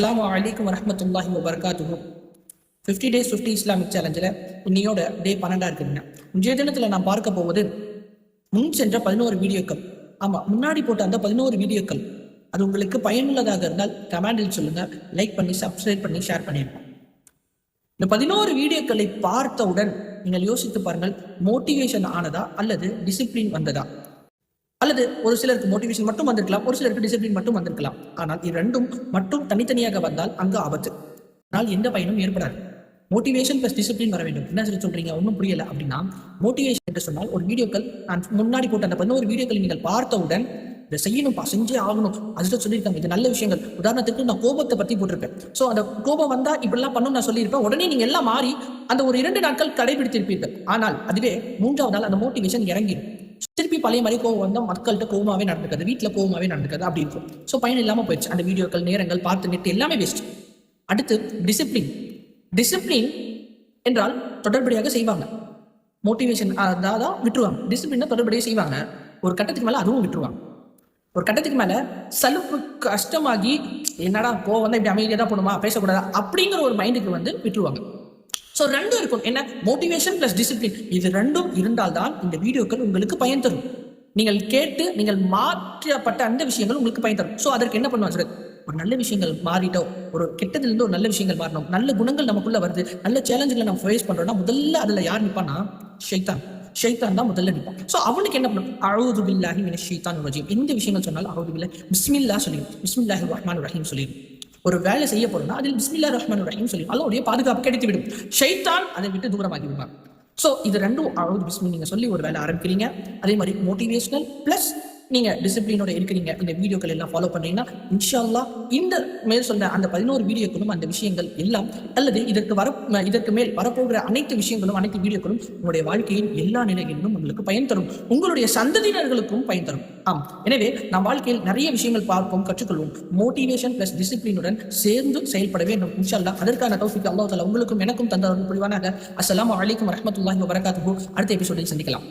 அஸ்ஸலாமு அலிக்கும் வரமத்துல்லாஹி வபரகாத்துஹு. ஃபிஃப்டி டேஸ் ஃபிஃப்டி இஸ்லாமிக் சேலஞ்சில் இன்னையோட டே பன்னெண்டாக இருக்குதுங்க இன்றைய தினத்தில் நான் பார்க்க போவது முன் சென்ற பதினோரு வீடியோக்கள். ஆமாம் முன்னாடி போட்ட அந்த பதினோரு வீடியோக்கள். அது உங்களுக்கு பயனுள்ளதாக இருந்தால் கமெண்டில் சொல்லுங்கள் லைக் பண்ணி சப்ஸ்கிரைப் பண்ணி ஷேர் பண்ணியிருக்கோம் இந்த பதினோரு வீடியோக்களை பார்த்தவுடன் நீங்கள் யோசித்து பாருங்கள் மோட்டிவேஷன் ஆனதா அல்லது டிசிப்ளின் வந்ததா? அல்லது ஒரு சிலருக்கு மோட்டிவேஷன் மட்டும் வந்திருக்கலாம் ஒரு சிலருக்கு டிசிப்ளின் மட்டும் வந்திருக்கலாம். ஆனால் இது ரெண்டும் மட்டும் தனித்தனியாக வந்தால் அங்கு ஆபத்து. ஆனால் எந்த பயனும் ஏற்படாது. மோட்டிவேஷன் பிளஸ் டிசிப்ளின் வர வேண்டும். என்ன சொல்லி சொல்றீங்க? ஒன்றும் புரியல. அப்படின்னா மோட்டிவேஷன் என்று சொன்னால் ஒரு வீடியோக்கள் நான் முன்னாடி போட்டு அந்த பதினோரு வீடியோக்களை நீங்கள் பார்த்தவுடன் இதை செய்யணும்ப்பா செஞ்சே ஆகணும். அதுதான் சொல்லியிருக்காங்க. இது நல்ல விஷயங்கள். உதாரணத்துக்கு நான் கோபத்தை பத்தி போட்டிருப்பேன். ஸோ அந்த கோபம் வந்தா இப்படிலாம் பண்ணணும் நான் சொல்லியிருப்பேன். உடனே நீங்க எல்லாம் மாறி அந்த ஒரு இரண்டு நாட்கள் கடைபிடித்திருப்பீர்கள். ஆனால் அதுவே மூன்றாவது நாள் அந்த மோட்டிவேஷன் இறங்கிடும். பழைய மாதிரி கோவம் வந்தால் மக்கள்கிட்ட கோவமாகவே நடந்துக்காது. வீட்டில் கோவமாவே நடந்துக்காது. அப்படி இருக்கும். ஸோ பயன் இல்லாமல் போயிடுச்சு. அந்த வீடியோக்கள் நேரங்கள் பார்த்து நெட் எல்லாமே வேஸ்ட் அடுத்து டிசிப்ளின் டிசிப்ளின் என்றால் தொடர்படியாக செய்வாங்க. மோட்டிவேஷன் அதான் விட்டுருவாங்க. டிசிப்ளினை தொடர்படியாக செய்வாங்க. ஒரு கட்டத்துக்கு மேலே அதுவும் விட்டுருவாங்க. ஒரு கட்டத்துக்கு மேல சலுப்பு கஷ்டமாகி என்னடா போ வந்து இப்படி அமைதியாக தான் போகணுமா பேசக்கூடாதா? அப்படிங்கிற ஒரு மைண்டுக்கு வந்து விட்டுருவாங்க. ஸோ ரெண்டும் இருக்கும் என்ன? மோட்டிவேஷன் பிளஸ் டிசிப்ளின் இது ரெண்டும் இருந்தால்தான் இந்த வீடியோக்கள் உங்களுக்கு பயன் தரும். நீங்கள் கேட்டு நீங்கள் மாற்றப்பட்ட அந்த விஷயங்கள் உங்களுக்கு பயன் தரும். ஸோ அதற்கு என்ன பண்ணுவாங்க சார் ஒரு நல்ல விஷயங்கள் மாறிட்டோம். ஒரு கெட்டதுலேருந்து ஒரு நல்ல விஷயங்கள் மாறணும் நல்ல குணங்கள் நமக்குள்ள வருது. நல்ல சேலஞ்சுகளை நம்ம ஃபேஸ் பண்ணுறோம்னா முதல்ல அதில் யார் நிற்பான்னா ஷைத்தான். ஷைத்தான் தான் முதல்ல நிற்பான் ஸோ அவனுக்கு என்ன பண்ணும் அழுது பில்லாஹி மின ஷைத்தான் ரஜீம். எந்த விஷயங்கள் சொன்னாலும் அழுது பில்லா பிஸ்மில்லா சொல்லிடும். பிஸ்மில்லாஹி ரஹ்மான் ரஹீம் சொல்லிடும். ஒரு வேலை செய்ய போறோம்னா அதில் பிஸ்மில்லா ரஹ்மான் ரஹீம் சொல்லி அதோடைய பாதுகாப்பு கிடைத்து விடும். ஷைத்தான் அதை விட்டு தூரமாகி விடுவார் ஸோ இது ரெண்டும் அளவு பிஸ்மி நீங்க சொல்லி ஒரு வேலை ஆரம்பிக்கிறீங்க. அதே மாதிரி மோட்டிவேஷனல் பிளஸ் நீங்க டிசிப்ளினோட இருக்கிறீங்க. இந்த வீடியோக்கள் எல்லாம் ஃபாலோ பண்றீங்கன்னா இன்ஷா அல்லாஹ் இந்த மேல் சொன்ன அந்த பதினோரு வீடியோக்களும் அந்த விஷயங்கள் எல்லாம் அல்லது இதற்கு வர இதற்கு மேல் வரப்போகிற அனைத்து விஷயங்களும் அனைத்து வீடியோக்களும் உங்களுடைய வாழ்க்கையின் எல்லா நிலைகளிலும் உங்களுக்கு பயன் தரும். உங்களுடைய சந்ததியினர்களுக்கும் பயன் தரும். ஆம். எனவே நம் வாழ்க்கையில் நிறைய விஷயங்கள் பார்ப்போம் கற்றுக்கொள்வோம். மோட்டிவேஷன் பிளஸ் டிசிப்ளினுடன் சேர்ந்து செயல்பட வேண்டும் இன்ஷா அதற்கான தௌஃபிக் அல்லாஹ் உங்களுக்கும் எனக்கும் தந்த புரிவானாக. அஸ்லாம் அலைக்கும் வரஹ்மத்துல்லாஹி வரகாத்து அடுத்த எபிசோடில் சந்திக்கலாம்.